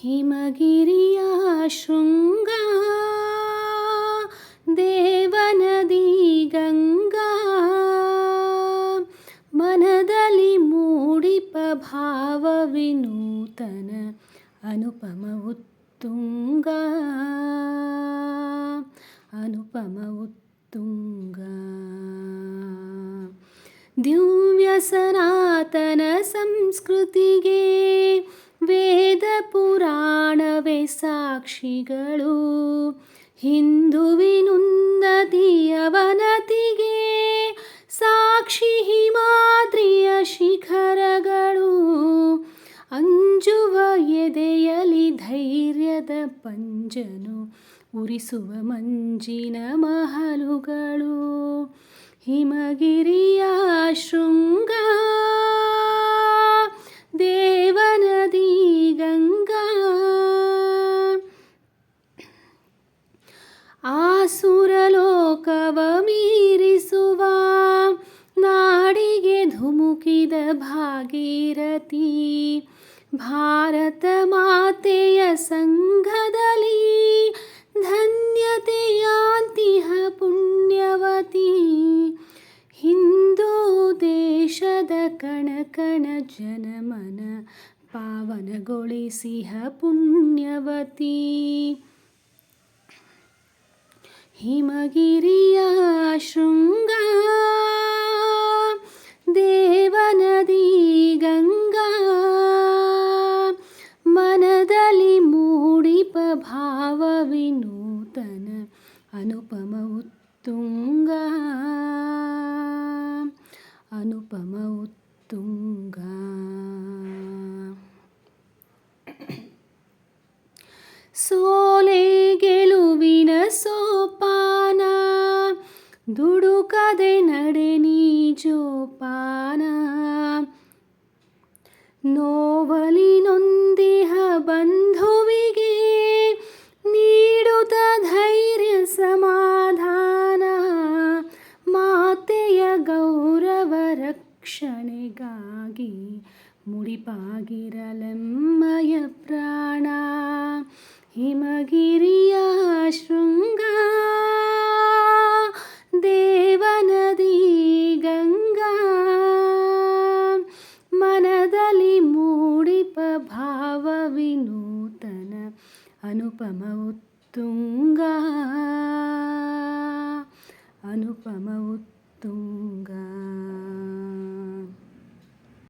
ಹಿಮಗಿರಿಯ ಶೃಂಗ ದೇವನದಿ ಗಂಗಾ, ಮನದಲ್ಲಿ ಮೂಡಿಪ ಭಾವ ವಿನೂತನ ಅನುಪಮ ಉತ್ತುಂಗ ಅನುಪಮ ಉತ್ತುಂಗ. ದಿವ್ಯ ಸನಾತನ ಸಂಸ್ಕೃತಿಗೆ ವೇದ ಪುರಾಣವೇ ಸಾಕ್ಷಿಗಳು. ಹಿಂದುವಿನುಂದತಿಯವನತಿಗೆ ಸಾಕ್ಷಿ ಹಿಮಾದ್ರಿಯ ಶಿಖರಗಳು. ಅಂಜುವ ಎದೆಯಲಿ ಧೈರ್ಯದ ಪಂಜನು, ಉರಿಸುವ ಮಂಜಿನ ಮಹಲುಗಳು. ಹಿಮಗಿರಿಯ ಶೃಂಗ ಆಸುರಲೋಕವ ಮೀರಿಸುವ ನಾಡಿಗೆ ಧುಮುಕಿದ ಭಾಗೀರಥಿ ಭಾರತ ಮಾತೆಯ ಸಂಘದಲ್ಲಿ ಧನ್ಯತೆಯಾಂತಿಹ ಪುಣ್ಯವತಿ ಹಿಂದೂ ದೇಶದ ಕಣ ಕಣ ಜನಮನ ಪಾವನಗೊಳಿಸಿಹ ಪುಣ್ಯವತಿ ಹಿಮಗಿರಿಯ ಶೃಂಗ ದೇವನದಿ ಗಂಗಾ ಮನದಲ್ಲಿ ಮೂಡಿಪ ಭಾವ ವಿನೂತನ ಅನುಪಮ ಉತ್ತುಂಗ ಅನುಪಮ ಉತ್ತುಂಗ. ಸೋಲೆ ದುಡುಕದೆ ನಡೆ ನೀ ಜೋಪಾನ. ನೋವಲಿ ನೊಂದಿಹ ಬಂಧುವಿಗೆ ನೀಡುತ್ತ ಧೈರ್ಯ ಸಮಾಧಾನ. ಮಾತೆಯ ಗೌರವ ರಕ್ಷಣೆಗಾಗಿ ಮುಡಿಪಾಗಿರಲೆಮ್ಮಯ ಪ್ರಾಣ. ಹಿಮಗಿರಿಯ ಭಾವ ವಿನೂತನ ಅನುಪಮ ಉತ್ತುಂಗ ಅನುಪಮ ಉತ್ತುಂಗ